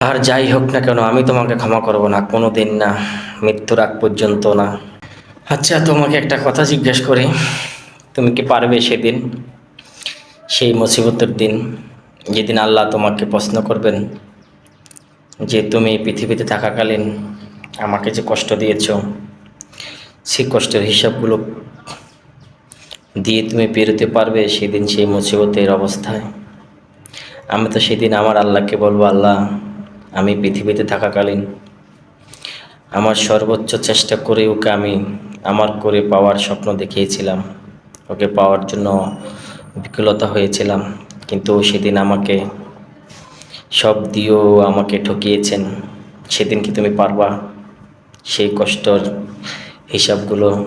আর যাই হোক না কেন, আমি তোমাকে ক্ষমা করব না কোনো দিন না, মৃত্যুর আগ পর্যন্ত না। আচ্ছা তোমাকে একটা কথা জিজ্ঞেস করি, তুমি কি পারবে সেদিন, সেই মুসিবতের দিন, যেদিন আল্লাহ তোমাকে প্রশ্ন করবেন যে তুমি পৃথিবীতে থাকাকালীন আমাকে যে কষ্ট দিয়েছ, সেই কষ্টের হিসাবগুলো দিয়ে তুমি পেরোতে পারবে সেদিন সেই মুসিবতের অবস্থায়। আমি তো সেদিন আমার আল্লাহকে বলব, আল্লাহ আমি পৃথিবীতে থাকাকালীন আমার সর্বোচ্চ চেষ্টা করে ওকে আমি আমার করে পাওয়ার স্বপ্ন দেখিয়েছিলাম। ওকে পাওয়ার জন্য বিকলতা হয়েছিলাম। কিন্তু সেদিন আমাকে সব দিয়েও আমাকে ঠকিয়েছেন। সেদিন কি তুমি পারবা? সেই কষ্টর হিসাবগুলো,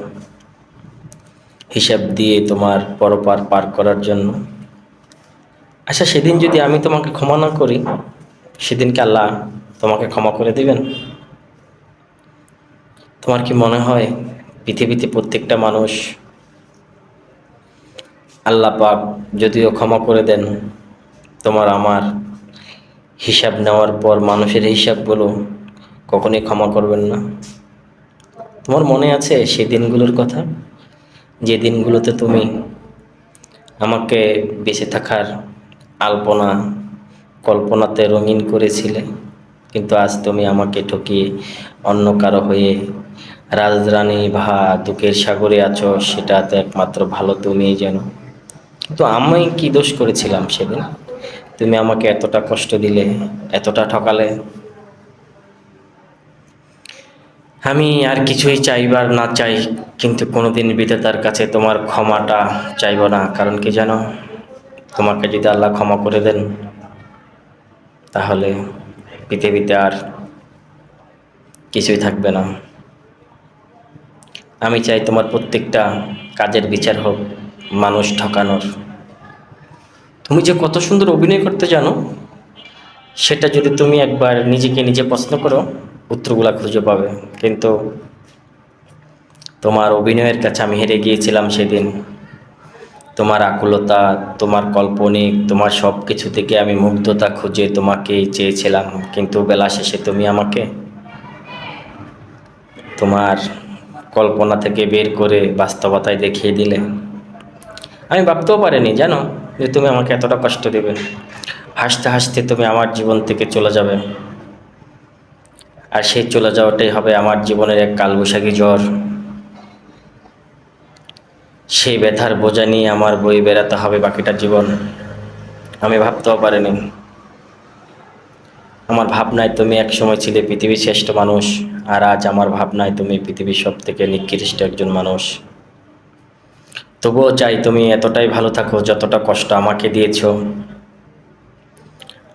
হিসাব দিয়ে তোমার পরপার পার করার জন্য। আচ্ছা সেদিন যদি আমি তোমাকে ক্ষমা না করি সেদিনকে আল্লাহ তোমাকে ক্ষমা করে দিবেন। তোমার কি মনে হয় পৃথিবীতে প্রত্যেকটা মানুষ আল্লাহ পাক যদিও ক্ষমা করে দেন, তোমার আমার হিসাব নেওয়ার পর মানুষের হিসাবগুলো কখনোই ক্ষমা করবেন না। তোমার মনে আছে সেই দিনগুলোর কথা? যে দিনগুলোতে তুমি আমাকে বেঁচে থাকার আলপনা কল্পনাতে রঙিন করেছিলে, কিন্তু আজ তুমি আমাকে ঠকিয়ে অন্য কারও হয়ে রাজরানী ভা দুঃখের সাগরে আছো, সেটা তো একমাত্র ভালো তুমিই যেন তো আমি কি দোষ করেছিলাম সেদিন? তুমি আমাকে এতটা কষ্ট দিলে, এতটা ঠকালে? আমি আর কিছুই চাইবার না চাই, কিন্তু কোনোদিন বিধাতার কাছে তোমার ক্ষমাটা চাইব না, কারণ কি জানো? তোমাকে যদি আল্লাহ ক্ষমা করে দেন তাহলে পৃথিবীতে আর কিছুই থাকবে না। আমি চাই তোমার প্রত্যেকটা কাজের বিচার হোক, মানুষ ঠকানোর। তুমি যে কত সুন্দর অভিনয় করতে জানো, সেটা যদি তুমি একবার নিজেকে নিজে প্রশ্ন করো, উত্তরগুলা খুঁজে পাবে। কিন্তু তোমার অভিনয়ের কাছে আমি হেরে গিয়েছিলাম সেদিন। তোমার আকুলতা, তোমার কল্পনিক, তোমার সব কিছু থেকে আমি মুগ্ধতা খুঁজে তোমাকে চেয়েছিলাম। কিন্তু বেলা শেষে তুমি আমাকে তোমার কল্পনা থেকে বের করে বাস্তবতায় দেখিয়ে দিলে। আমি ভাবতেও পারিনি, জানো, যে তুমি আমাকে এতটা কষ্ট দেবে। হাসতে হাসতে তুমি আমার জীবন থেকে চলে যাবে। আর সেই চলে যাওয়াটাই হবে আমার জীবনের এক কালবৈশাখী জ্বর। সেই ব্যথার বোঝা নিয়ে আমার বই বেড়াতে হবে বাকিটা জীবন। আমি ভাবতেও পারিনি। আমার ভাবনায় তুমি এক সময় ছিলে পৃথিবীর শ্রেষ্ঠ মানুষ, আর আজ আমার ভাবনায় তুমি পৃথিবীর সব থেকে নিকৃষ্ট একজন মানুষ। তবুও চাই তুমি এতটাই ভালো থাকো যতটা কষ্ট আমাকে দিয়েছ।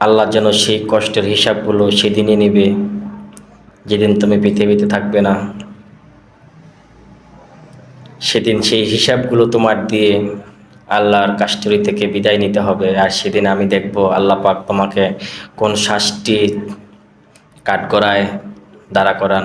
আল্লাহ যেন সেই কষ্টের হিসাবগুলো সেদিনই নেবে, যেদিন তুমি পৃথিবীতে থাকবে না। সেদিন সেই হিসাবগুলো তোমার দিয়ে আল্লাহর কাস্টরি থেকে বিদায় নিতে হবে। আর সেদিন আমি দেখব আল্লাহ পাক তোমাকে কোন শাস্তি কাঠগড়ায় দাঁড়া করান।